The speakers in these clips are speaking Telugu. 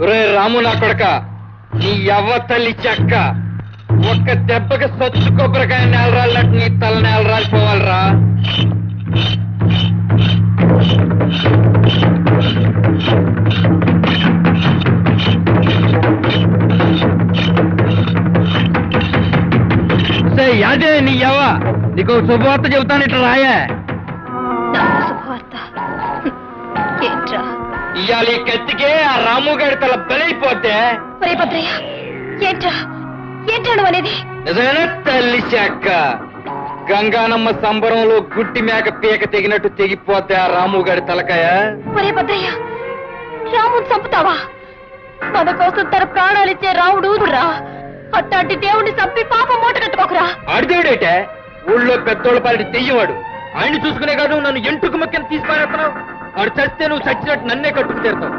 ఒరే రాము నా కొడక నీ యవ్వ తల్లి చెక్క ఒక్క దెబ్బకి సచ్చు కొబ్బరికాయ నేలరాలినట్టు నీ తల నేలరాలిపోవాలరా. యాదే నీ యవ్వ నీకు శుభవార్త చెబుతాను ఇట్లా రాయే. ఇవాళ ఈ కత్తికే ఆ రాము గారి తల బలైపోతే ఒరే భద్రయ్య ఏంట్రా నువ్వు అనేది? నిజమేనా తల్లి చెక్క గంగానమ్మ సంబరంలో గుట్టి మేక పీక తెగినట్టు తెగిపోతే ఆ రాము గారి తలకాయ? ఒరే భద్రయ్య రాముని చంపుతావా? మన కోసం తన ప్రాణాలిచ్చే రాముడు రా అట్టాంటి దేవుడిని చంపి పాప మూట కట్టుకోకురా. ఆడిదేవుడేటే ఊళ్ళో పెద్దోళ్ళ పాలిటి తెయ్యవాడు ఆయన చూసుకునే కాదు నన్ను ఎంటుకు మక్కని తీసుకునేస్తున్నావు ఆడు చస్తే నువ్వు చచ్చినట్టు నన్నే కట్టుకు తీరుతావు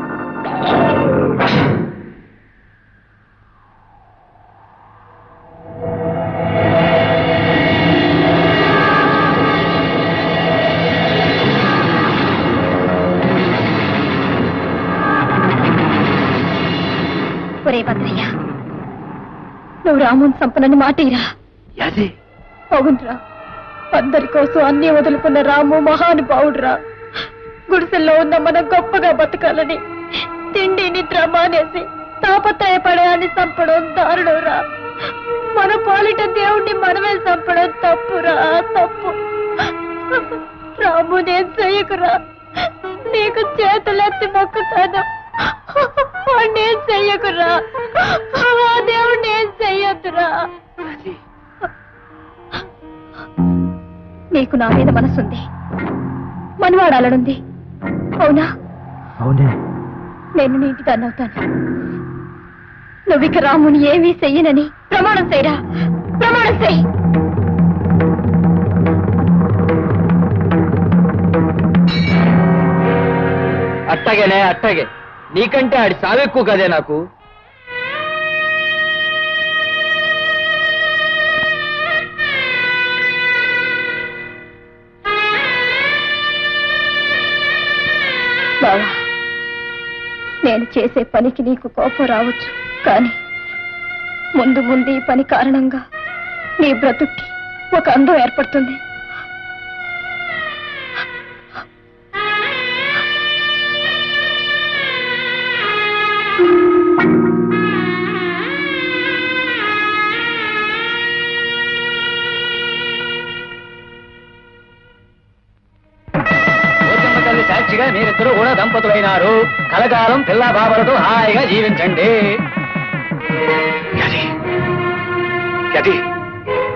ఒరే భద్రయ్య నువ్వు రాముని చంపనని మాటేరా. అవునరా అందరి కోసం అన్ని వదులుకున్న రాము మహానుభావుడురా. గుడిసెల్లో ఉన్న మనం గొప్పగా బతకాలని తిండి నిద్ర మానేసి తాపత్రయపడయాన్ని చంపడం దారుణంరా మన పాలిట దేవుణ్ణి మనమే చంపడం తప్పురా తప్పు. రాము నేను చెయ్యకురా. నీకు చేతులెత్తి మొక్కుతాను. నేను చెయ్యకురా. దేవుడు నేను చెయ్యొద్దురా. నీకు నా మీద మనసుంది. మనవాడాలనుంది. అవునా? అవునే. నేను నీటి దాన్ని అవుతాను. నువ్విక రాముని ఏమీ చెయ్యనని ప్రమాణం చేయరా? ప్రమాణం చెయ్యి. అట్టగేనే అట్టగే. నీకంటే ఆడి సావెక్కువ కదే నాకు. బావా నేను చేసే పనికి నీకు కోపం రావచ్చు కానీ ముందు ముందు ఈ పని కారణంగా నీ బ్రతుక్కి ఒక అందం ఏర్పడుతుంది. దంపతులైనారు. కలకాలం పిల్ల బాబలతో హాయిగా జీవించండి.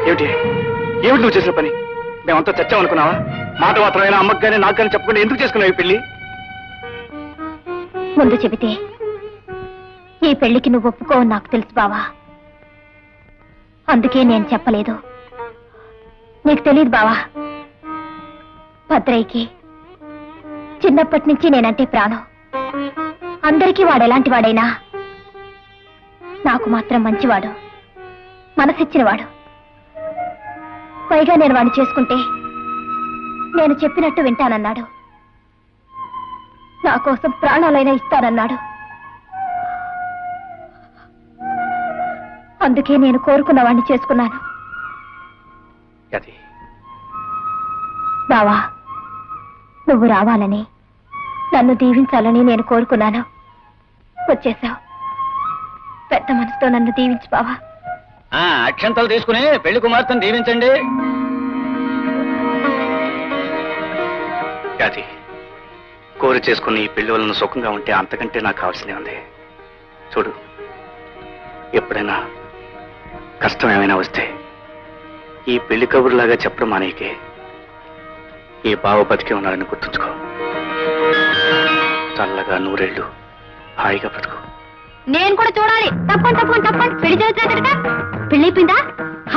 ఏమిటి? ఏమిటి నువ్వు చేసిన పని? మేమంతా చచ్చామనుకున్నావా మాట మాత్రమైనా అమ్మకు కానీ నాకు కానీ చెప్పకుండా ఎందుకు చేసుకున్నావు ఈ పెళ్ళి ముందు చెబితే ఈ పెళ్ళికి నువ్వు ఒప్పుకోవని నాకు తెలుసు బావా. అందుకే నేను చెప్పలేదు. నీకు తెలియదు బావా. భద్రయ్యకి చిన్నప్పటి నుంచి నేనంటే ప్రాణం. అందరికీ వాడు ఎలాంటి వాడైనా నాకు మాత్రం మంచివాడు మనసిచ్చినవాడు. పైగా నేను వాడిని చేసుకుంటే నేను చెప్పినట్టు వింటానన్నాడు. నా కోసం ప్రాణాలైనా ఇస్తానన్నాడు. అందుకే నేను కోరుకున్న వాడిని చేసుకున్నాను. బావా నువ్వు రావాలని నన్ను దీవించాలని నేను కోరుకున్నాను. వచ్చేసావు. పెద్ద మనసుతో నన్ను దీవించు బావా. ఆ అక్షంతలు తీసుకుని పెళ్ళి కుమార్తెను దీవించండి. అది కోరి చేసుకుని ఈ పెళ్ళి వలన సుఖంగా ఉంటే అంతకంటే నాకు కావాల్సిందే ఉంది. చూడు ఎప్పుడైనా కష్టం ఏమైనా వస్తే ఈ పెళ్ళి కబుర్లాగా చెప్పడం మానేకే ఈ బావ బతికే ఉన్నాడని గుర్తుంచుకో. చల్లగా నూరేళ్ళు హాయిగా బతుకు. నేను కూడా చూడాలి. తప్పండి తప్పని తప్పండి పెళ్ళి చదువుతున్నా పెళ్ళైపోయిందా?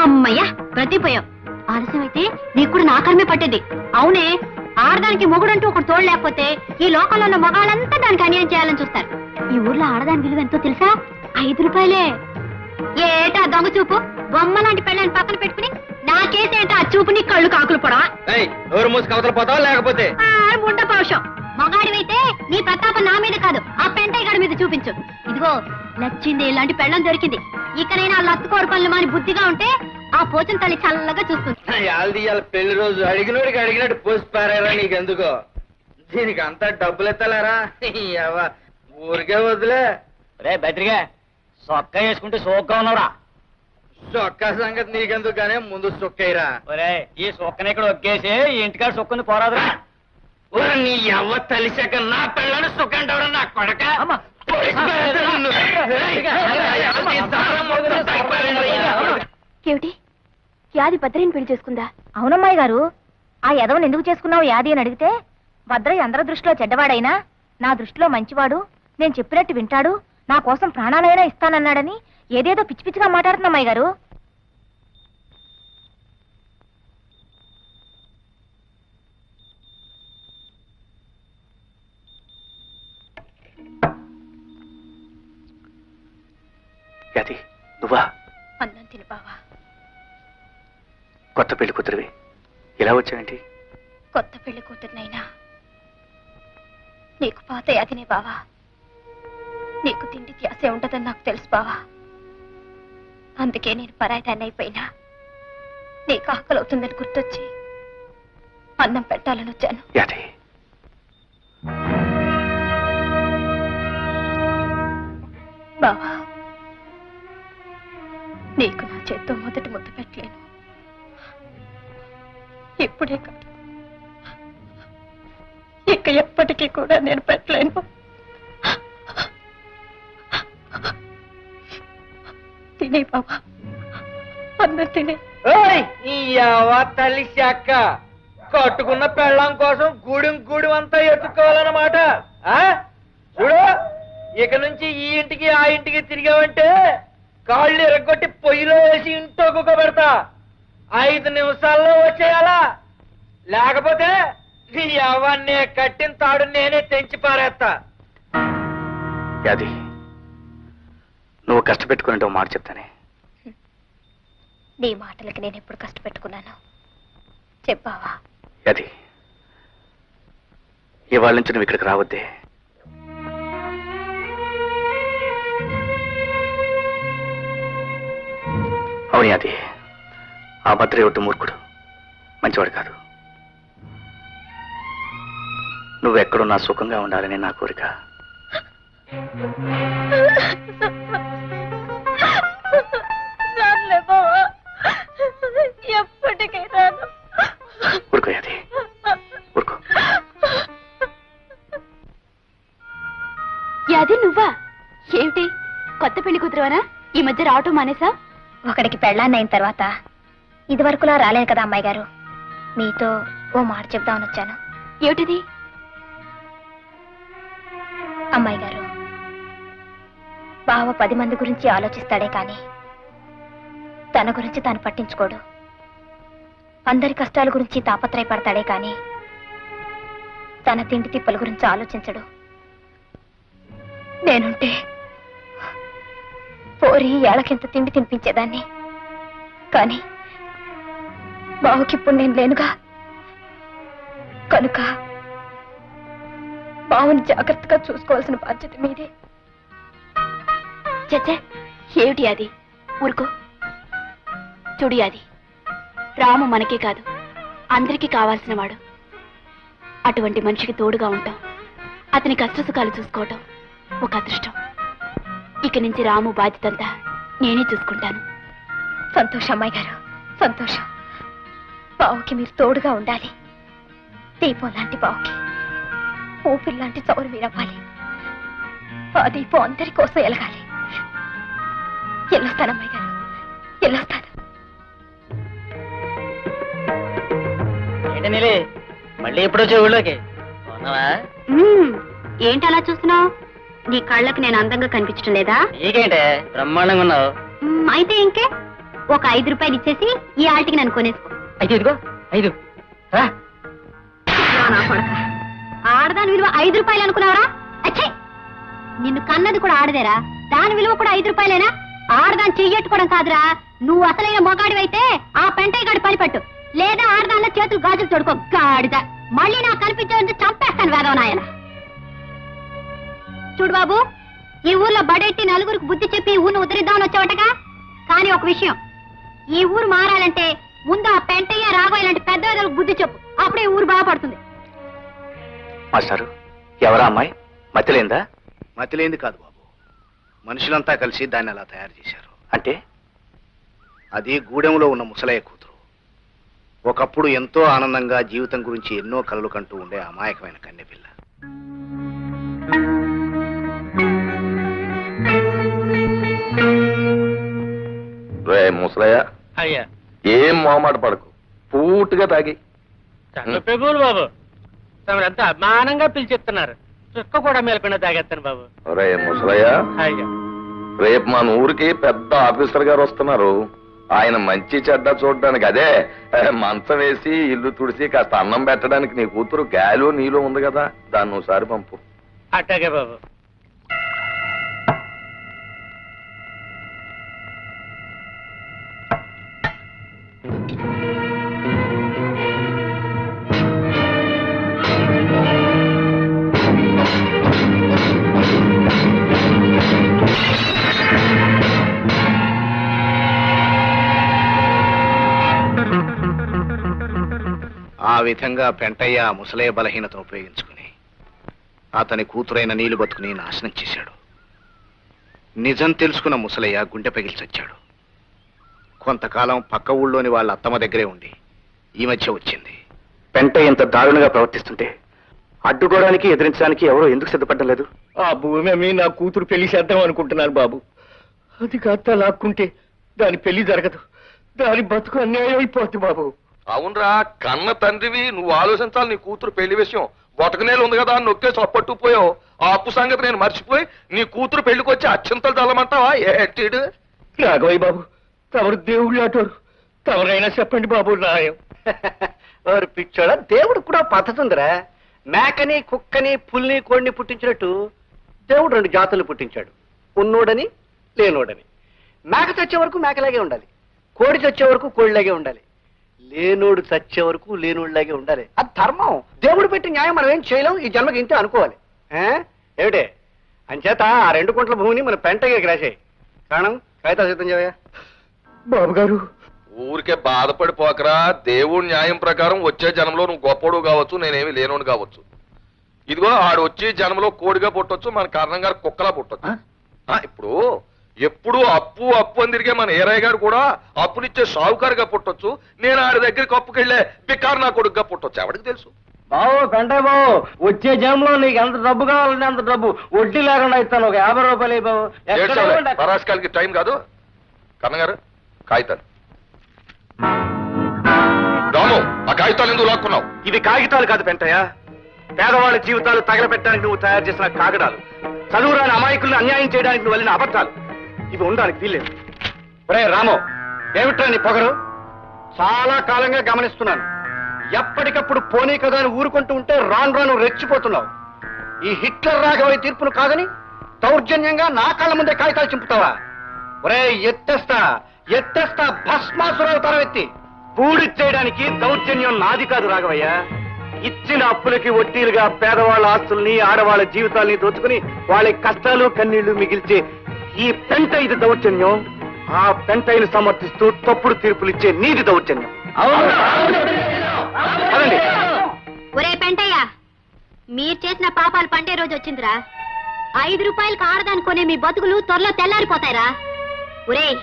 అమ్మయ్యా బ్రతిపోయావు ఆలస్యం అయితే నీకు కూడా నాకరమే పట్టింది. అవునే ఆడదానికి మొగుడంటూ ఒకటి తోడు లేకపోతే ఈ లోకంలో ఉన్న మగాళ్ళంతా దానికి అన్యాయం చేయాలని చూస్తారు. ఈ ఊర్లో ఆడదాని విలువ ఎంతో తెలుసా? ఐదు రూపాయలే. ఏటా దొంగ చూపు? బొమ్మ లాంటి పెళ్ళని పక్కన పెట్టుకుని నాకేసేంటో ఆ చూపు నీ కళ్ళు కాకులు పొడవా? నోరు మూసి కవతలు పోతావా లేకపోతే? ముండ పౌషం మగాడివైతే నీ ప్రతాపం నా మీద కాదు ఆ పెంటయ్య గారి మీద చూపించు. ఇదిగో నచ్చింది ఇలాంటి పెళ్ళం దొరికింది. ఇకనైనా ఆ లత్తుకోరు పనులు మాని బుద్ధిగా ఉంటే ఆ పోచన తల్లి చల్లగా చూస్తుంది. పెళ్ళి రోజు అడిగినోడికి అడిగినట్టు పోసి పారారా నీకెందుకో? దీనికి అంతా డబ్బులు ఎత్తలేరా ఊరికే వదిలే. రే బెదిరిగా. సొక్క వేసుకుంటే సోగ్గా ఉన్నావురా. చొక్కా సంగతి నీకెందుకు కానీ ముందు సొక్కైరా ఒరే ఈ సొక్కని ఇక్కడ ఒక్కేసి ఈ ఇంటికాడ సొక్కుని పోరాదురా నీ ఎవ్వ తలిశాక నా పిల్లని సుఖంటాడు నా కొడక. ఏమిటి యాది భద్రని పెళ్ళి చేసుకుందా అవునమ్మాయి గారు ఆ యదవని ఎందుకు చేసుకున్నావు యాది అని అడిగితే భద్రయ్య అందరి దృష్టిలో చెడ్డవాడైనా నా దృష్టిలో మంచివాడు నేను చెప్పినట్టు వింటాడు నా కోసం ప్రాణాలైనా ఇస్తానన్నాడని ఏదేదో పిచ్చి పిచ్చిగా మాట్లాడుతున్నా అమ్మాయి గారు. నువ్వా? అన్నం తిని బావా. కొత్త పెళ్ళి కూతురివి. ఇలా వచ్చావేంటి? కొత్త పెళ్ళి కూతుర్నైనా. నీకు పాత యాదినే బావా. నీకు తిండి ధ్యాసే ఉండదని నాకు తెలుసు బావా. అందుకే నేను పరాయిదాన్ని అయిపోయినా. నీకు ఆకలి అవుతుందని గుర్తొచ్చి అన్నం పెట్టాలని వచ్చాను. యాది? బావా నీకు నా చేత్తో మొదటి ముద్దు పెట్టలేను. ఇప్పుడే కాదు. ఇక ఎప్పటికీ కూడా నేను పెట్టలేను. తినే బావా. అన్న తినే. తలిశాక కట్టుకున్న పెళ్ళం కోసం గూడెం గూడెం అంతా ఎత్తుకోవాలన్నమాట ఆ? చూడు ఇక నుంచి ఈ ఇంటికి ఆ ఇంటికి తిరిగావంటే కాళ్ళు ఎరగొట్టి పొయ్యిలో వేసి ఇంట్లో కుక్క పెడతా ఐదు నిమిషాల్లో వచ్చేయాలా? లేకపోతే నీ యవ్వన్నే కట్టిన తాడు నేనే తెంచి పారేస్తా యాది. నువ్వు కష్టపెట్టుకుని మాట చెప్తానే. నీ మాటలకి నేను ఎప్పుడు కష్టపెట్టుకున్నాను? చెప్పావా? యాది ఇవాళ నుంచి నువ్వు ఇక్కడికి రావద్దే. అవును యాది ఆ భద్రే ఒట్టు మూర్ఖుడు మంచివాడు కాదు. నువ్వెక్కడున్నా సుఖంగా ఉండాలని నా కోరిక. ఎప్పటికీ రాను ఊరుకో యాది ఊరుకో యాది నువ్వా? ఏమిటి? కొత్త పెళ్ళి కూతురువనా? ఈ మధ్య రావటం మానేసా? ఒకడికి పెళ్ళాన్ని అయిన తర్వాత ఇది వరకులా రాలేదు కదా అమ్మాయి గారు. మీతో ఓ మాట చెప్దామని వచ్చాను. ఏమిటిది? అమ్మాయి గారు బావ పది మంది గురించి ఆలోచిస్తాడే కానీ తన గురించి తాను పట్టించుకోడు. అందరి కష్టాల గురించి తాపత్రయపడతాడే కానీ తన తిండి తిప్పల గురించి ఆలోచించడు. నేనుంటే పోరి ఏళ్ళకింత తిండి తినిపించేదాన్ని. కానీ బావుకిప్పుడు నేను లేనుగా. కనుక బావుని జాగ్రత్తగా చూసుకోవాల్సిన బాధ్యత మీదే. చచ్చే ఏమిటి అది? ఊరుకో. చుడి అది. రాము మనకే కాదు. అందరికీ కావాల్సిన వాడు. అటువంటి మనిషికి తోడుగా ఉంటాం. అతని కష్టసుఖాలు చూసుకోవటం ఒక అదృష్టం. ఇక నుంచి రాము బాధ్యతంతా నేనే చూసుకుంటాను. సంతోషం అమ్మాయి గారు. సంతోషం. బావుకి మీరు తోడుగా ఉండాలి. దీపం లాంటి బావుకి. ఊపిరి లాంటి చౌరు మీరవ్వాలి ఆ దీపం అందరి కోసం ఎలగాలి. వెళ్ళొస్తాను గారు. వెళ్ళొస్తాను మళ్ళీ ఎప్పుడు వచ్చే ఊళ్ళోకి. ఉన్నావా. ఏంటి అలా చూస్తున్నావు? నీ కళ్ళకి నేను అందంగా కనిపించడం లేదా? నీకేంటే? బ్రహ్మాండంగా ఉన్నావు. అయితే ఇంకే. ఒక ఐదు రూపాయలు ఇచ్చేసి ఈ ఆటికి నన్ను కొనేసుకో. అయితే ఇదిగో ఐదు. ఆడదాని విలువ ఐదు రూపాయలు అనుకున్నావరా? అచ్చే! నిన్ను కన్నది కూడా ఆడదేరా. దాని విలువ కూడా ఐదు రూపాయలేనా? ఆడదాన్ని చెయ్యట్టుకోవడం కాదురా. నువ్వు అసలైన మొగాడివైతే ఆ పెంటయ్య గాడి పని పట్టు లేదా ఆడదానిలో చేతులు గాజులు తోడుకో గాడిద. మళ్ళీ నాకు కనిపించే చంపేస్తాను వేదవ నాయన. చూడు బాబు ఈ ఊర్లో బడెట్టి నలుగురికి బుద్ధి చెప్పి ఈ ఊరిని ఉద్ధరిద్దామని వచ్చావటగా? కానీ ఒక విషయం ఈ ఊరు మారాలంటే ముందు ఆ పెంటయ్య రాఘవ ఇలాంటి పెద్ద బుద్ధి చెప్పు. అప్పుడే ఊరు బాగుపడుతుంది. మాస్టారు ఎవరా అమ్మాయి? మతిలేందా మతిలేంది కాదు బాబు. మనుషులంతా కలిసి దాన్ని అలా తయారు చేశారు. అంటే? అది గూడెంలో ఉన్న ముసలయ్య కూతురు. ఒకప్పుడు ఎంతో ఆనందంగా జీవితం గురించి ఎన్నో కలలు కంటూ ఉండే అమాయకమైన కన్నెపిల్ల. రే ముసలయ్య అయ్యా. ఏం మొహమాట పడకు. పూర్తిగా తాగి. ప్రభువులు బాబు. తమరంతా అభిమానంగా పిలిచిస్తున్నారు చుక్క కూడా మేలకుండా తాగేస్తాను బాబు. రే ముసలయ్య అయ్యా. రేపు మన ఊరికి పెద్ద ఆఫీసర్ గారు వస్తున్నారు. ఆయన మంచి చెడ్డ చూడడానికి అదే మంచం వేసి ఇల్లు తుడిసి కాస్త అన్నం పెట్టడానికి నీ కూతురు గాలు నీళ్ళు ఉంది కదా. దాన్ని ఒకసారి పంపు. అట్టాగే బాబు. విధంగా పెంటయ్య ఆ ముసలయ్య బలహీనతను ఉపయోగించుకుని అతని కూతురైన నీళ్ళు బతుకుని నాశనం చేశాడు. నిజం తెలుసుకున్న ముసలయ్య గుండె పగిలి చచ్చాడు. కొంతకాలం పక్క ఊళ్ళోని వాళ్ళ అత్తమ్మ దగ్గరే ఉండి ఈ మధ్య వచ్చింది. పెంట ఇంత దారుణంగా ప్రవర్తిస్తుంటే అడ్డుకోవడానికి ఎదిరించడానికి ఎవరో ఎందుకు సిద్ధపడడం లేదు? ఆ భూమి అమ్మి నా కూతురు పెళ్ళి చేద్దాం అనుకుంటున్నాను బాబు. అది కాస్త లాక్కుంటే దాని పెళ్ళి జరగదు. దాని బతుకు అన్యాయం అయిపోద్ది బాబు. అవునరా కన్న తండ్రివి నువ్వు ఆలోచించాలి నీ కూతురు పెళ్ళి విషయం. బొటకనేలు ఉంది కదా అని నొక్కేసి అప్పట్టుకుపోయావు. ఆ అప్పు సంగతి నేను మర్చిపోయి నీ కూతురు పెళ్ళికి వచ్చి అత్యంతలు చల్లమంటావా ఏటీడు రాఘవయ్య బాబు తమరు దేవుళ్ళు అటోరు. తమరైనా చెప్పండి బాబు న్యాయం. వారు పిచ్చోడ దేవుడు కూడా పద్ధతి ఉందిరా మేకని కుక్కని పుల్ని కోడిని పుట్టించినట్టు దేవుడు రెండు జాతులు పుట్టించాడు. ఉన్నోడని లేనోడని. మేక చచ్చే వరకు మేకలాగే ఉండాలి. కోడి చచ్చే వరకు కోడిలాగే ఉండాలి. లేనోడు చచ్చే వరకు లేనోడిలాగే ఉండాలి. అది ధర్మం. దేవుడు పెట్టి న్యాయం మనం ఏం చేయలేం ఈ జన్మకి ఇంతే అనుకోవాలి. ఏ? ఏమిటే? అంచేత ఆ రెండు కుంట్ల భూమిని మన పెంటగా రాసాయి. కారణం? కాగితా సిద్ధం చేయవయ్యా? బాబు గారు ఊరికే బాధపడిపోకరా. దేవుడి న్యాయం ప్రకారం వచ్చే జన్మలో నువ్వు గొప్పడు కావచ్చు నేనేమి లేనోడు కావచ్చు. ఇదిగో ఆడు వచ్చి జన్మలో కోడిగా పుట్టొచ్చు మన కారణం గారు కుక్కలా పుట్టొచ్చు. ఆ, ఇప్పుడు ఎప్పుడు అప్పు అప్పు అని తిరిగే మన ఏరయ్య గారు కూడా అప్పునిచ్చే షావుకారుగా పుట్టొచ్చు. నేను ఆడి దగ్గరికి అప్పుకెళ్ళే బికారు నా కొడుకుగా పుట్టొచ్చు. ఎవరికి తెలుసు? బాబు పెంటాయి బాబు వచ్చే జన్మలో నీకు ఎంత డబ్బు కావాలంటే అంత డబ్బు. వడ్డీ లేకుండా ఇస్తాను. ఒక యాభై రూపాయలు బాబు పరాస్కాలకి టైం కాదు. కన్నగారు కాగితాలు. రాము ఆ కాగితాలు ఎందుకు లాక్కున్నావు? ఇవి కాగితాలు కాదు పెంటయ్య. పేదవాళ్ళ జీవితాలు తగలబెట్టడానికి నువ్వు తయారు చేసిన కాగడాలు చదువురాని అమాయకులను అన్యాయం చేయడానికి నువ్వు వెళ్ళిన అబద్ధాలు. ఇవి ఉండడానికి వీల్లేదు. ఒరే రాము ఏమిట్రా నీ పొగరు? చాలా కాలంగా గమనిస్తున్నాను. ఎప్పటికప్పుడు పోనీ కదా అని ఊరుకుంటూ ఉంటే రాను రాను రెచ్చిపోతున్నావు. ఈ హిట్లర్ రాఘవయ్య తీర్పును కాదని దౌర్జన్యంగా నా కాళ్ళ ముందే కాగితాలు చింపుతావా? ఒరే ఎత్తేస్తా ఎత్తేస్తా భస్మాసురవుతారం ఎత్తి. పూడి చేయడానికి దౌర్జన్యం నాది కాదు రాఘవయ్య. ఇచ్చిన అప్పులకి వడ్డీలుగా పేదవాళ్ళ ఆస్తుల్ని ఆడవాళ్ళ జీవితాల్ని దోచుకుని వాళ్ళ కష్టాలు కన్నీళ్ళు మిగిల్చి ఈ పెంట ఇది దౌర్జన్యం ఆ పెంటైని సమర్థిస్తూ తప్పుడు తీర్పులు ఇచ్చే నీది దౌర్జన్యం. అదండి. ఒరే పెంటయ్య మీరు చేసిన పాపాలు పండే రోజు వచ్చిందిరా. ఐదు రూపాయలకు ఆడదాని కొనే మీ బతుకులు త్వరలో తెల్లారిపోతాయిరా. ఒరే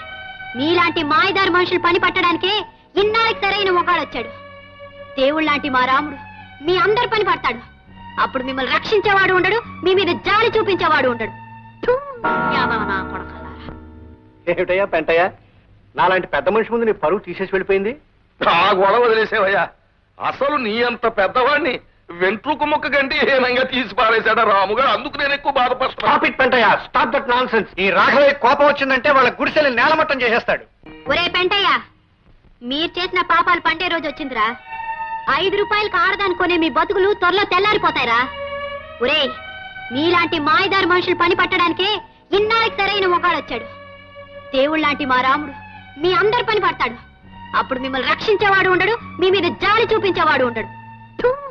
మీలాంటి మాయదారి మనుషులు పని పట్టడానికే ఇన్నాళ్ళకి సరైన మొగాడొచ్చాడు దేవుళ్ళలాంటి మా రాముడు మీ అందరు పని పడతాడు. అప్పుడు మిమ్మల్ని రక్షించేవాడు ఉండడు మీ మీద జాలి చూపించేవాడు ఉండడు. ఏమిటయ్యా పెంటయ్యా? నాలాంటి పెద్ద మనిషి ముందు నీ పరువు తీసేసి వెళ్ళిపోయింది? ఆ గొడవ వదిలేసేవయ్యా. అసలు నీ అంత పెద్దవాడిని వెంట్రుకు ముక్క కంటే హీనంగా తీసి పారేశాడా రాముగారు? అందుకు నేను ఎక్కువ బాధపడుతున్నా. Stop it Pentayya. Stop that non ఈ రాఘవయ్య కోపం వచ్చిందంటే వాళ్ళ గుడిసెలు నేలమట్టం చేసేస్తాడు. ఒరే పెంటయ్య మీరు చేసిన పాపాలు పండే రోజు వచ్చిందిరా. ఐదు రూపాయలకు ఆడదాని కొనే మీ బతుకులు త్వరలో తెల్లారిపోతాయిరా. ఒరే మీలాంటి మాయదారి మనుషులు పని పట్టడానికే ఇన్నాళ్ళకి సరైన మొగాడొచ్చాడు దేవుళ్ళలాంటి మా రాముడు మీ అందరి పని పడతాడు. అప్పుడు మిమ్మల్ని రక్షించేవాడు ఉండడు మీ మీద జాలి చూపించేవాడు ఉండడు.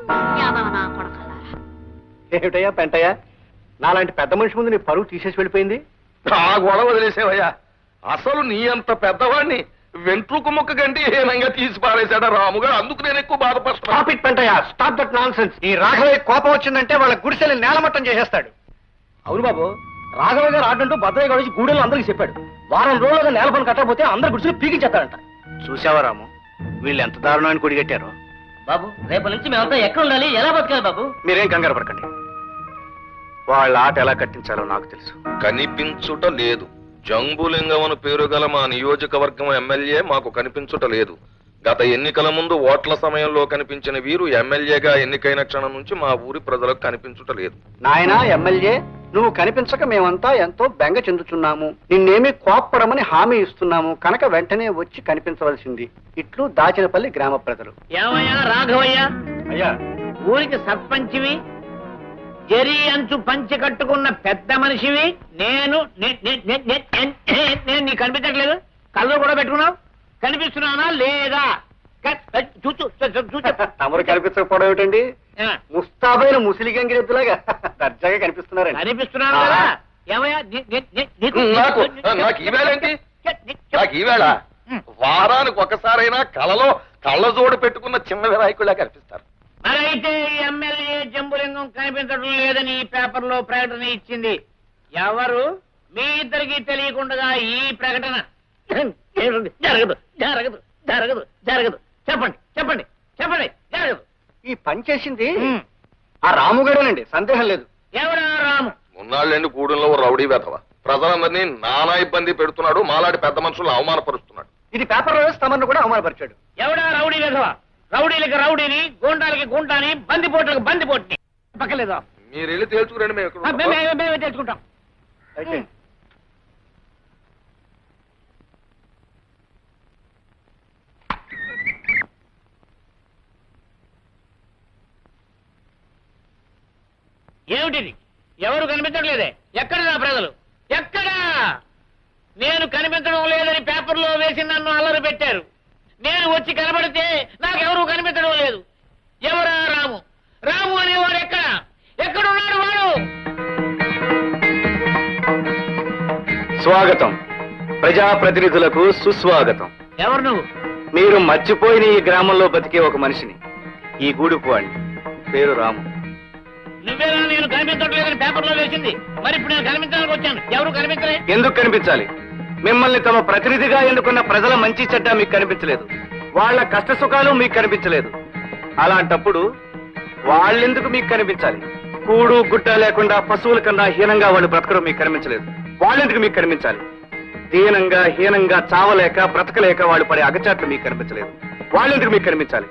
నా. ఏమిటయ్యా పెంటయ్యా? నాలాంటి పెద్ద మనిషి ముందు నీ పరువు తీసేసి వెళ్ళిపోయింది? ఆ గొడవ వదిలేసేవయ్యా. అసలు నీ అంత పెద్దవాడిని వెంట్రుకు ముక్క కంటే హీనంగా తీసి పారేశాడు రాముగారు అందుకు నేను ఎక్కువ బాధపడుతున్నా stop it Pentayya stop that nonsense ఈ రాఘవయ్య కోపం వచ్చిందంటే వాళ్ళ గుడిసెలు నేలమట్టం చేసేస్తాడు. అవును బాబు రాఘవ గారు ఆడంటూ భద్రయ్య గారు వచ్చి గూడెల్లో అందరికి చెప్పాడు. వారం రోజులుగా నేల పని కట్టకపోతే అందరు గుడిసెలు పీకించేస్తాడంట. చూసావా రాము వీళ్ళు ఎంత దారుణమైన కొడిగట్టారో బాబు రేపటి నుంచి మేమంతా ఎక్కడ ఉండాలి? ఎలా బతకాలి బాబు? మీరేం కంగారు పడకండి. వాళ్ళ ఆట ఎలా కట్టించాలో నాకు తెలుసు. కనిపించుట లేదు. జంబులింగం అని పేరు గల మా నియోజకవర్గం ఎమ్మెల్యే మాకు కనిపించుట లేదు. గత ఎన్నికల ముందు ఓట్ల సమయంలో కనిపించిన వీరు ఎమ్మెల్యేగా ఎన్నికైన క్షణం నుంచి మా ఊరి ప్రజలకు కనిపించుట లేదు. నాయనా ఎమ్మెల్యే నువ్వు కనిపించక మేమంతా ఎంతో బెంగ చెందుతున్నాము నిన్నేమీ కోప్పడమని హామీ ఇస్తున్నాము. కనుక వెంటనే వచ్చి కనిపించవలసింది. ఇట్లు దాచినపల్లి గ్రామ ప్రజలు. ఏమయ్యా రాఘవయ్య? అయ్యా. ఊరికి సర్పంచివి? జరి అంచు పంచి కట్టుకున్న పెద్ద మనిషివి. నేను నేను నీకు కనిపించట్లేదు. కళ్ళు కూడా పెట్టుకున్నావు? కనిపిస్తున్నానా? లేదా. తమరు కనిపించకపోవడం ఏమిటండి? ముస్తాబైన ముసిలి గంగిరెద్దులాగా దర్జాగా కనిపిస్తున్నారండి. కనిపిస్తున్నాను కదా? ఏమయ్యా? నీకు- ఈవేళ ఏంటి? నాకు ఈవేళ వారానికి ఒకసారైనా కలలో కళ్ళజోడు పెట్టుకున్న చిన్న వినాయకుడిలా కనిపిస్తారు. మరైతే ఈ జంబులింగం కనిపించడం లేదని ఈ పేపర్లో ప్రకటన ఇచ్చింది. ఎవరు? మీ ఇద్దరికి తెలియకుండా ఈ ప్రకటన. జరగదు జరగదు జరగదు జరగదు. చెప్పండి చెప్పండి చెప్పండి జరగదు. ఈ పని చేసింది. ఆ రాముగాడేనండి సందేహం లేదు. ఎవడా రాము? ఉన్నాళ్ళండి కూడంలో ఓ రౌడీ వేతవ ప్రజలందరినీ నానా ఇబ్బంది పెడుతున్నాడు మాలాంటి పెద్ద మనుషులను అవమానపరుస్తున్నాడు. ఇది పేపర్ తమను కూడా అవమానపరిచాడు. ఎవడా రౌడీ వెధవ? రౌడీలకి రౌడీని గూండాలకి గుంటాని బందిపోట్లకి బందిపోట్ని. పక్కలేదా మీరు వెళ్ళి తేల్చుకురండి మేము ఎక్కడ ఉన్నామో. మేమే మేమే తెచ్చుకుంటాం అయితే ఏమిటిది? ఎవరు కనిపించట్లేదే ఎక్కడ నా ప్రజలు? ఎక్కడా? నేను కనిపించడం లేదని పేపర్లో వేసి నన్ను అల్లరి పెట్టారు. నేను వచ్చి కనబడితే నాకెవరూ కనిపించడం లేదు. ఎవరా రాము? రాము అనేవాడు ఎక్కడ? ఎక్కడున్నాడు వాడు? స్వాగతం. ప్రజాప్రతినిధులకు సుస్వాగతం. ఎవరు నువ్వు? మీరు మర్చిపోయిన ఈ గ్రామంలో బతికే ఒక మనిషిని. ఈ గూడుపు వాడిని పేరు రాము. నువ్వేనా నేను కనిపించట్లేదని పేపర్లో వేసింది. మరి ఇప్పుడు నేను కనిపించడానికి వచ్చాను. ఎవరు కనిపించలే? ఎందుకు కనిపించాలి? మిమ్మల్ని తమ ప్రతినిధిగా ఎన్నుకున్న ప్రజల మంచి చెడ్డ మీకు కనిపించలేదు. వాళ్ళ కష్ట సుఖాలు మీకు కనిపించలేదు. అలాంటప్పుడు వాళ్ళెందుకు మీకు కనిపించాలి? కూడు గుడ్డ లేకుండా పశువుల కన్నా హీనంగా వాళ్ళు బ్రతకడం మీకు కనిపించలేదు. వాళ్ళెందుకు మీకు కనిపించాలి? దీనంగా హీనంగా చావలేక బ్రతకలేక వాళ్ళు పడే అగచాట్లు మీకు కనిపించలేదు. వాళ్ళెందుకు మీకు కనిపించాలి?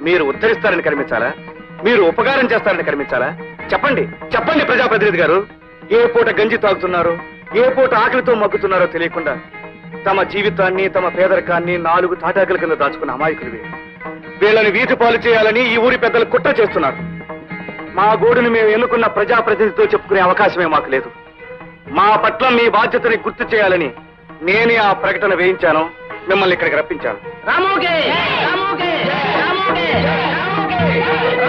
మీరు ఉద్ధరిస్తారని కనిపించాలా? మీరు ఉపకారం చేస్తారని కనిపించాలా? చెప్పండి చెప్పండి ప్రజాప్రతినిధి గారు. ఏ పూట గంజి తాగుతున్నారు? ఏ పూట ఆకలితో మగ్గుతున్నారో తెలియకుండా తమ జీవితాన్ని తమ పేదరికాన్ని నాలుగు తాటాకుల కింద దాచుకున్న అమాయకులు వీళ్ళని వీధి పాలు చేయాలని ఈ ఊరి పెద్దలు కుట్ర చేస్తున్నారు. మా గోడును మేము ఎన్నుకున్న ప్రజాప్రతినిధితో చెప్పుకునే అవకాశమే మాకు లేదు. మా పట్ల మీ బాధ్యతని గుర్తు చేయాలని నేనే ఆ ప్రకటన వేయించాను మిమ్మల్ని ఇక్కడికి రప్పించాను. రామోగే రామోగే రామోగే రామోగే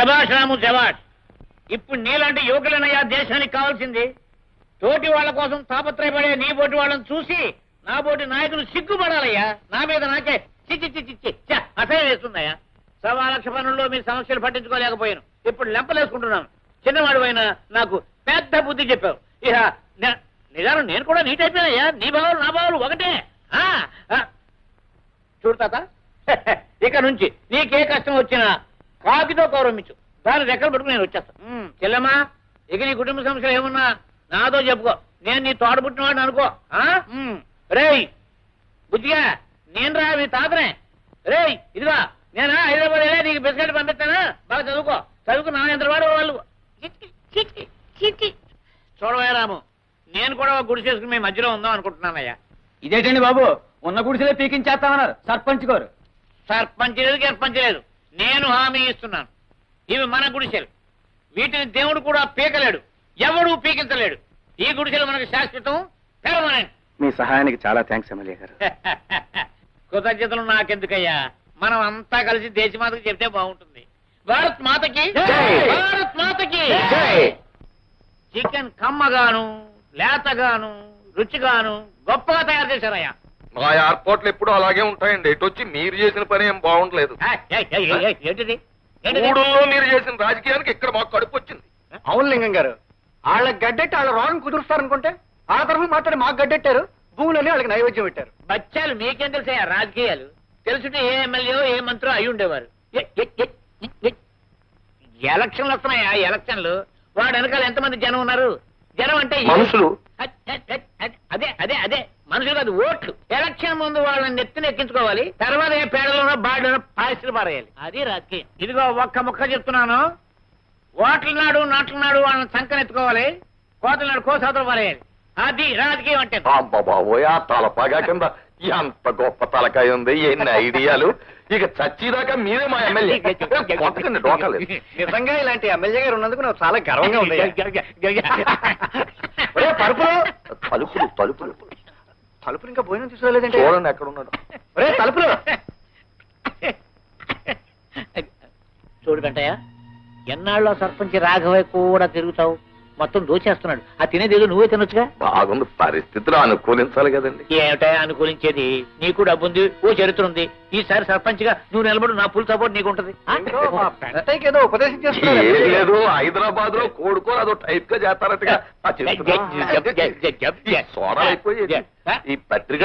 శబాష్ రాము శబాష్ ఇప్పుడు నీలాంటి యువకులనయ్యా దేశానికి కావాల్సింది. తోటి వాళ్ళ కోసం తాపత్రయపడే నీ బోటి వాళ్ళని చూసి నా బోటి నాయకులు సిగ్గుపడాలయ్యా. నా మీద నాకే చిచ్చి చిచ్చి చిచ్చి అసహ్యం వేస్తుందయ్యా. సవా లక్ష పనుల్లో మీ సమస్యలు పట్టించుకోలేకపోయాను. ఇప్పుడు లెంపలేసుకుంటున్నాను. చిన్నవాడు అయినా నాకు పెద్ద బుద్ధి చెప్పావు. ఇక నే- నిజాలు నేను కూడా నీట్ అయిపోయానయ్యా. నీ భావాలు నా భావాలు ఒకటే. ఆ, ఇక నుంచి నీకే కష్టం వచ్చినా కాకితో గౌరవించు. దాని రెక్కలు పట్టుకుని నేను వచ్చేస్తాను ఉమ్, చెల్లెమ్మా ఇక నీ కుటుంబ సమస్యలు ఏమన్నా నాతో చెప్పుకో. నేను నీ తోడబుట్టినవాడిని అనుకో. ఆ? ఉమ్, రేయ్ బుద్ధిగా నేను రా మీ తాతనే. రేయ్ ఇదిగా నేనా హైదరాబాద్ వెళ్ళి నీకు బిస్కెట్ పంపిస్తానా? బాగా చదువుకో. చదువుకు నా ఎంత వాడు వాళ్ళు. చూడవయ్యా రాము నేను కూడా ఒక గుడి చేసుకుని మీ మధ్యలో ఉందాం అనుకుంటున్నానయ్యా. ఇదేటండి బాబు? ఉన్న గుడిసెలే పీకించేస్తామన్నారు. సర్పంచ్ గారు. సర్పంచ్ లేదు గర్పంచ్ లేదు. నేను హామీ ఇస్తున్నాను. ఇవి మన గుడిసెలు. వీటిని దేవుడు కూడా పీకలేడు. ఎవడూ పీకించలేడు. ఈ గుడిసెలు మనకు శాశ్వతం పెర్మనెంట్ మీ సహాయానికి చాలా థ్యాంక్స్ ఎమ్మెల్యే గారు. కృతజ్ఞతలు నాకెందుకయ్యా? మనం అంతా కలిసి దేశమాతకి చెప్తే బాగుంటుంది. భారత్ మాతకి! భారత్ మాతకి! చికెన్ కమ్మగాను లేతగాను రుచిగాను గొప్పగా తయారు చేశారయ్యా. మా ఎయిర్పోర్ట్లు ఎప్పుడు అలాగే ఉంటాయండి. ఎటు వచ్చి మీరు చేసిన పని ఏం బాగుండలేదు. ఏంటిది? మూడుల్లో మీరు చేసిన రాజకీయానికి ఇక్కడ మాకు కడుపు వచ్చింది. అవును లింగం గారు. వాళ్ళ గడ్డెట్టి వాళ్ళ రోగం కుదురుస్తారనుకుంటే ఆ తరఫు మాట్లాడి మాకు గడ్డెట్టారు. భూములని వాళ్ళకి నైవేద్యం పెట్టారు. బచ్చాలు మీకేం తెలుసా రాజకీయాలు? తెలుసుంటే ఏ ఎమ్మెల్యే ఏ మంత్రో అయి ఉండేవారు. ఎలక్షన్లు వస్తున్నాయా? ఎలక్షన్లు. వాడు వెనకాల ఎంతమంది జనం ఉన్నారు? జనం అంటే మనుషులు. అదే అదే అదే. మనుషులు కాదు ఓట్లు. ఎలక్షన్ ముందు వాళ్ళని నెత్తిన ఎక్కించుకోవాలి తర్వాత ఏ పేడలోనో బాడలోనో పాయసులు పారేయాలి. అది రాజకీయం. ఇదిగో ఒక్క ముక్క చెప్తున్నాను. ఓట్ల నాడు నాట్ల నాడు వాళ్ళని సంకనెత్తుకోవాలి కోతల నాడు కోసాతలు పారేయాలి. అది రాజకీయం అంటే. బాబోయ్ ఆ తలపాగా కింద ఎంత గొప్ప తలకాయ ఉంది ఎన్ని ఐడియాలు. ఇక చచ్చిదాకా మీరే మా ఎమ్మెల్యే. కొట్టకండి డోకలేదు. నిజంగా ఇలాంటి ఎమ్మెల్యే గారు ఉన్నందుకు నాకు చాలా గర్వంగా ఉంది. ఒరే, పరుపులు. తలుపులు తలుపులు. తలుపులు ఇంకా భోజనం తీసుకోలేదంటే? చూడండి ఎక్కడ ఉన్నాడు ఒరే తలుపులు! చూడు వెంటయ్య ఎన్నాళ్ళలో సర్పంచ్ రాఘవయ్య కూడా తిరుగుతావు. మొత్తం దోచేస్తున్నాడు. ఆ తినేదేదో నువ్వే తినొచ్చుగా? బాగుంది. పరిస్థితులు అనుకూలించాలి కదండి. ఏమిటా అనుకూలించేది? నీకు డబ్బుంది ఓ చరిత్ర ఉంది. ఈసారి సర్పంచ్గా నువ్వు నిలబడు నా ఫుల్ సపోర్ట్ మా పెద్దయ్యకి ఏదో ఉపదేశం ఏం లేదు హైదరాబాద్లో కోడుకో అదో టైప్గా చేస్తారట్టుగా ఆ చెప్తున్నా. జబ్ జబ్ జబ్ జబ్ ఈ సోడా అయిపోయి ఆ? ఈ పత్రిక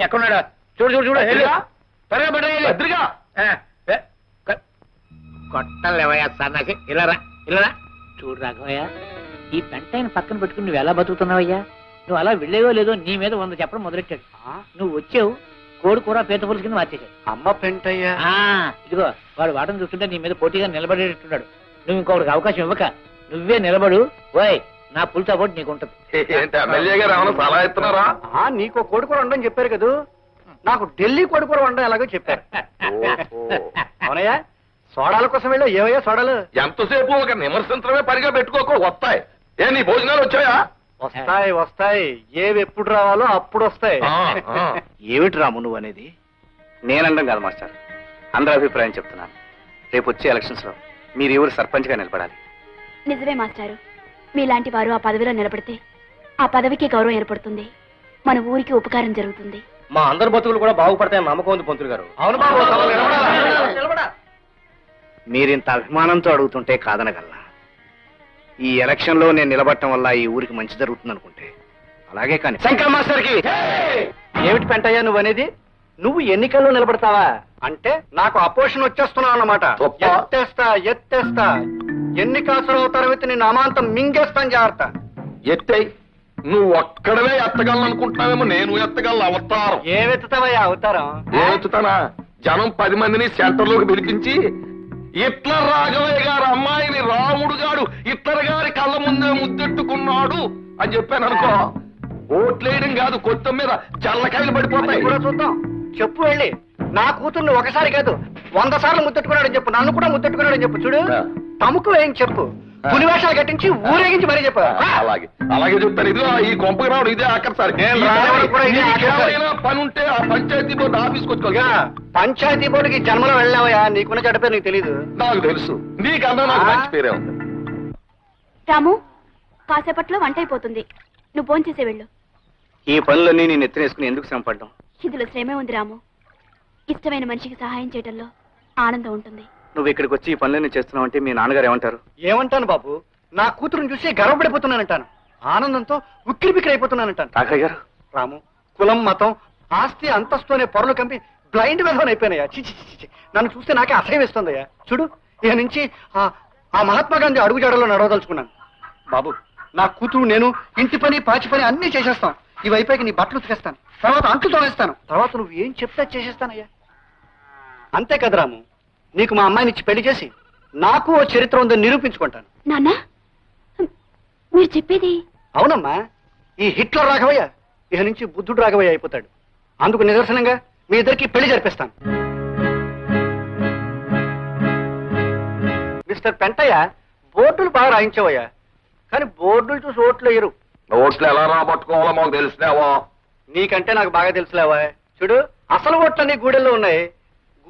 ఎక్కడున్నాడు? చూడు చూడు చూడు వెళ్ళు. పత్రిక? త్వరగా పట్టురా, వెళ్ళు. పత్రిక? ఆ, ఏ, కొ- కొట్టలేవయ్యా సన్నకి ఇలా రా ఇలా రా. చూడు రాఘవయ్య. ఈ పెంటైన పక్కన పెట్టుకుని నువ్వు ఎలా బతుకుతున్నావయ్యా? నువ్వు అలా వెళ్ళేవో లేదో నీ మీద వంద చెప్పడం మొదలెట్టాడు. నువ్వు వచ్చావు కోడి కూర పీత పులుసు కింద మార్చేశాడు. అమ్మ పెంటయ్య. ఆ, ఇదిగో వాడు వాటం చూస్తుంటే నీ మీద పోటీగా నిలబడేటట్టున్నాడు. నువ్వు ఇంకొకటికి అవకాశం ఇవ్వక నువ్వే నిలబడు. ఓయ్ నా ఫుల్ సపోర్ట్ నీకు ఉంటది ఏంటి ఎమ్మెల్యే గారు ఏమైనా సలహా ఇస్తున్నారా? ఆ, నీకు కోడికూర వండని చెప్పారు కదూ? నాకు ఢిల్లీ కోడికూర వండడం ఎలాగో చెప్పారు. ఓహో. అవునయ్యా సోడాల కోసం వెళ్ళావు ఏవయ్యా సోడాలు? ఎంతసేపు ఒక నిమర్శించడమే పనిగా పెట్టుకోకు వస్తాయి. ఏ నీ భోజనాలు వచ్చాయా? వస్తాయి వస్తాయి. ఏవి ఎప్పుడు రావాలో అప్పుడు వస్తాయి. ఆ, ఆ. ఏమిటి రాము నువ్వు అనేది? నేనండం కాదు మాస్టర్. అందరి అభిప్రాయం చెప్తున్నాను. రేపు వచ్చే ఎలక్షన్స్లో మీరు ఎవరు సర్పంచ్గా నిలబడాలి? నిజమే మాస్టారు. మీలాంటి వారు ఆ పదవిలో నిలబడితే ఆ పదవికి గౌరవం ఏర్పడుతుంది. మన ఊరికి ఉపకారం జరుగుతుంది. మా అందరి బతుకులు కూడా బాగుపడతాయని నమ్మకం ఉంది పంతులు గారు. అవును బాబు తల నిలబడాలా? మీరింత అభిమానంతో అడుగుతుంటే కాదనగలనా? ఈ ఎలక్షన్లో నేను నిలబడటం వల్ల ఈ ఊరికి మంచి జరుగుతుంది అనుకుంటే అలాగే కానీ శంకర్ మాస్టర్కి ఏమిటి పెంటయ్యా నువ్వు అనేది? నువ్వు ఎన్నికల్లో నిలబడతావా? అంటే నాకు అపోషన్ వచ్చేస్తున్నావు అన్నమాట. ఎత్తేస్తా ఎత్తేస్తా. ఎన్ని కాసులు అవుతారో నేను అమాంతం మింగేస్తాను జాగ్రత్త. ఎత్తై నువ్వు ఒక్కడవే ఎత్తగలను నేను ఎత్తగలను అవతారం. ఏవెత్తుతావయ్యా అవుతారం? ఏతుతానా జనం పది మందిని సెంటర్లోకి పిలిపించి ఇట్ల రాఘవయ్య గారు అమ్మాయిని రాముడు గాడు ఇట్లర గారి కళ్ళ ముందే ముద్దెట్టుకున్నాడు అని చెప్పాను అనుకో ఓట్లేయడం కాదు కొత్త మీద జల్లకాయలు పడిపోతాయి. కూడా చూద్దాం. చెప్పు వెళ్ళి. నా కూతుర్ని ఒకసారి కాదు వంద సార్లు ముద్దెట్టుకున్నాడని చెప్పు. నన్ను కూడా ముద్దెట్టుకున్నాడని చెప్పు. చూడు. తమకు ఏం చెప్పు. పులివేషాలు కట్టించి ఊరేగించి మరీ చెప్పు. ఆ, అలాగే. అలాగే చెప్తాను. ఇదిగో ఈ కొంపకి రావడం ఇదే ఇదే ఆఖరిసారి. ఏమైనా పని ఉంటే ఆ పంచాయతీ బోర్డు ఆఫీస్కి ఇక వచ్చుకోవాలి పంచాయతీ బోర్డుకి జన్మలో వెళ్ళావయ్యా? నీకున్న చెడ్డ పేరు నీకు తెలీదు. నాకు తెలుసు. నీకన్నా నాకు? మంచి పేరే ఉంది. రాము కాసేపట్లో వంట అయిపోతుంది. నువ్వు ఫోన్ చేసే వెళ్ళు. ఈ పనులన్నీ నేను ఎత్తినేసుకుని ఎందుకు శ్రమ పడ్డాం ఇందులో శ్రమే ఉంది రాము. ఇష్టమైన మనిషికి సహాయం చేయడంలో ఆనందం ఉంటుంది. నువ్వు ఇక్కడికి వచ్చి ఈ పనులన్నీ చేస్తున్నావు అంటే మీ నాన్నగారు ఏమంటారు? ఏమంటాను బాబు? నా కూతురుని చూసి గర్వపడిపోతున్నానంటాను. ఆనందంతో ఉక్కిరి బిక్కిరి అయిపోతున్నానంటాను రాఘయ్య గారు. రాము కులం మతం ఆస్తి అంతస్తునే పొరలు కంపి బ్లైండ్ విధవన్ అయిపోయినాయా? చి చి, చి, చి. నన్ను చూస్తే నాకే అసహ్యం వేస్తుందయ్యా. చూడు ఇక నుంచి ఆ ఆ మహాత్మా గాంధీ అడుగుజాడలో నడవదలుచుకున్నాను. బాబు నా కూతురు నేను ఇంటి పని పాచి పని అన్ని చేసేస్తాం. ఇవి అయిపోయి నీ బట్టలు ఉతికేస్తాను. తర్వాత అంట్లు తోనేస్తాను తర్వాత నువ్వు ఏం చెప్తే చేసేస్తానయ్యా? అంతే కదా రాము? నీకు మా అమ్మాయిని ఇచ్చి పెళ్ళి చేసి నాకు ఓ చరిత్ర ఉందని నిరూపించుకుంటాను. నాన్న మీరు చెప్పేది? అవునమ్మా ఈ హిట్లర్ రాఘవయ్య ఇక నుంచి బుద్ధుడు రాఘవయ్య అయిపోతాడు. అందుకు నిదర్శనంగా మీ ఇద్దరికి పెళ్ళి జరిపిస్తాను. మిస్టర్ పెంటయ్య బోర్డులు బాగా రాయించవయ్యా. కానీ బోర్డులు చూసి ఓట్లు వేయరు. ఓట్లు ఎలా రాబట్టుకోవాలో మాకు తెలిసినావో? నీకంటే నాకు బాగా తెలుసులేవా? చూడు అసలు ఓట్లన్నీ గూడెంలో ఉన్నాయి.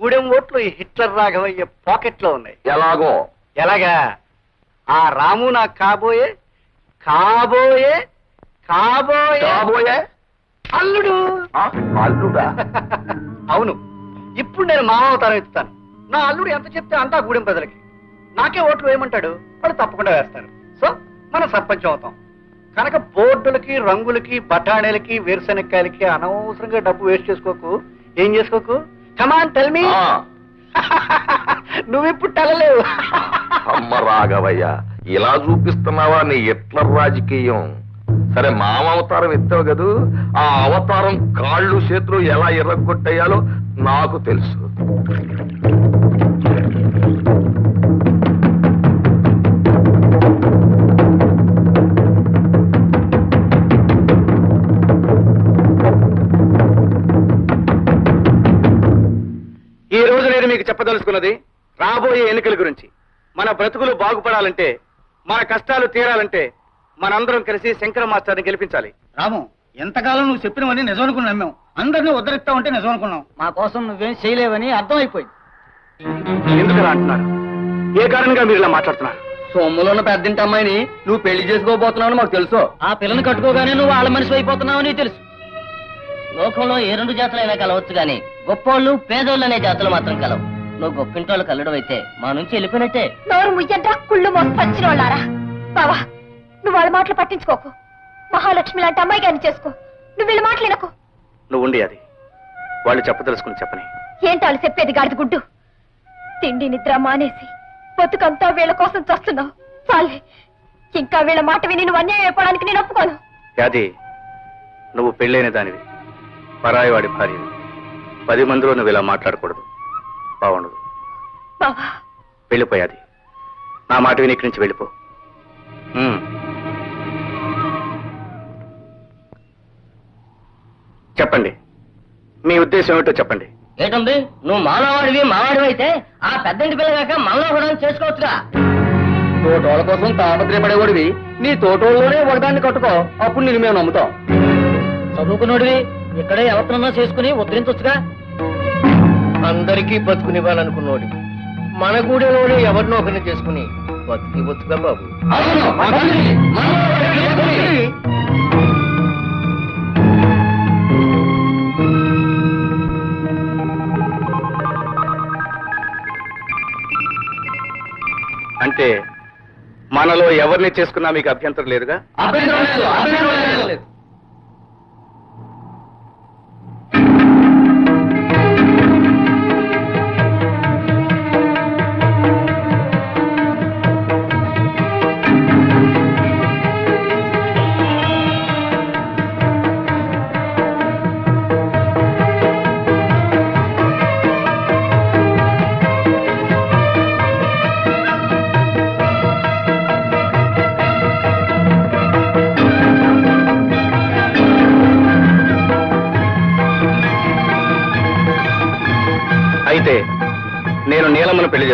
గూడెం ఓట్లు ఈ హిట్లర్ రాఘవయ్య పాకెట్లో ఉన్నాయి. ఎలాగో? ఎలాగా? ఆ రాము నాకు కాబోయే కాబోయే కాబోయే. కాబోయే? అల్లుడు. అల్లుడా? అవును. ఇప్పుడు నేను మామావతారం ఎత్తుతాను. నా అల్లుడు ఎంత చెప్తే అంతా గూడెం ప్రజలకి. నాకే ఓట్లు వేయమంటాడు వాళ్ళు తప్పకుండా వేస్తారు. సో మనం సర్పంచం అవుతాం. కనుక బోర్డులకి రంగులకి బఠాణీలకి వేరుశెనక్కాయలకి అనవసరంగా డబ్బు వేస్ట్ చేసుకోకు. ఏం చేసుకోకు? కమాన్ టెల్ మీ ఆ, నువ్వు ఇప్పుడు టెలలేవు. అమ్మ రాఘవయ్య ఇలా చూపిస్తున్నావా నీ హిట్లర్ రాజకీయం? సరే మామ అవతారం ఎత్తావు కదూ? ఆ అవతారం కాళ్ళు చేతులు ఎలా ఎర్రగొట్టేయాలో నాకు తెలుసు. చెప్పదలుచుకున్నది రాబోయే ఎన్నికల గురించి. మన బ్రతుకులు బాగుపడాలంటే మన కష్టాలు తీరాలంటే మనందరం కలిసి శంకర మాస్టర్ని గెలిపించాలి. రాము ఎంతకాలం నువ్వు చెప్పినవన్నీ నిజం అనుకుని నమ్మాం అందరినీ ఉద్ధరిస్తా ఉంటే నిజం అనుకున్నాం మా కోసం నువ్వేం చేయలేవని అర్థమైపోయింది. ఎందుకు అలా అంటున్నారు? ఏ కారణంగా మీరు ఇలా మాట్లాడుతున్నారు? సొమ్ములో ఉన్న పెద్దింటి అమ్మాయిని నువ్వు పెళ్ళి చేసుకోబోతున్నావు మాకు తెలుసు. ఆ పిల్లని కట్టుకోగానే నువ్వు వాళ్ళ మనిషి అయిపోతున్నావని తెలుసు. లోకంలో ఏ రెండు జాతులైనా కలవచ్చు గాని గొప్పోళ్ళు పేదోళ్ళు అనే జాతులు మాత్రం కలవు. నువ్వు గొప్పింటోళ్ళు కలడం అయితే మా నుంచి వెళ్ళిపోయినట్టే. నోరు ముయ్యండ్రా కుళ్ళు మోసపచ్చిన వాళ్ళారా బావా నువ్వు వాళ్ళ మాటలు పట్టించుకోకు. మహాలక్ష్మి లాంటి అమ్మాయి గారిని చేసుకో. నువ్వు వీళ్ళ మాటలు వినకు. నువ్వు ఉండి అది. వాళ్ళు చెప్పదలుచుకుని చెప్పని. ఏంటి వాళ్ళు చెప్పేది గాడిద గుడ్డు? తిండి నిద్ర మానేసి బతుకంతా వీళ్ళ కోసం చస్తున్నావు. చాలే. ఇంకా వీళ్ళ మాట విని నువ్వు అన్యాయం అయిపోవడానికి నేను ఒప్పుకోను. యాది నువ్వు పెళ్ళైన దానివి. పరాయి వాడి భార్యవి. పది మందిలో నువ్వు ఇలా మాట్లాడకూడదు. బాగుండదు. బావా వెళ్ళిపోయాది. నా మాట విని ఇక్కడి నుంచి వెళ్ళిపో. ఉమ్. చెప్పండి. మీ ఉద్దేశం ఏమిటో చెప్పండి. ఏటుంది నువ్వు మానవాడివి మావాడివి అయితే ఆ పెద్దంటి పిల్ల కాక మనలో కూడా చేసుకోవచ్చుగా. తోటోళ్ళ కోసం తాపత్రయపడేవాడివి. నీ తోటోళ్ళలోనే ఒకదాన్ని కట్టుకో. అప్పుడు నేను మేము నమ్ముతాం. చదువుకున్నోడివి ఇక్కడే ఎవరినన్నా చేసుకుని ఉద్ధరించొచ్చుగా. అందరికీ బతుకునివ్వాలనుకున్నోడి. మన గూడెలోనే ఎవరినో ఒకరిని చేసుకుని బతుకి బతుగా బాబు. అంటే మనలో ఎవరిని చేసుకున్నా మీకు అభ్యంతరం లేదుగా? అయితే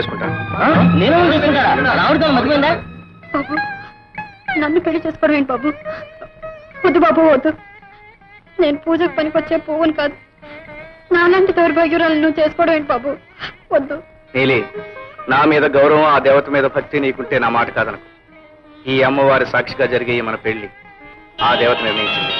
చేసుకుంటాను నేను బాబు నన్ను పెళ్ళి చేసుకోవడం ఏంటి బాబు? వద్దు బాబు వద్దు. నేను పూజకు పనికొచ్చే పువ్వుని కాదు. నాలాంటి దౌర్భాగ్యురాలు నువ్వు చేసుకోవడం ఏంటి బాబు? వద్దు. నీలి నా మీద గౌరవం ఆ దేవత మీద భక్తి నీకుంటే నా మాట కాదనకు. ఈ అమ్మవారి సాక్షిగా జరిగే మన పెళ్ళి ఆ దేవత నిర్ణయించింది.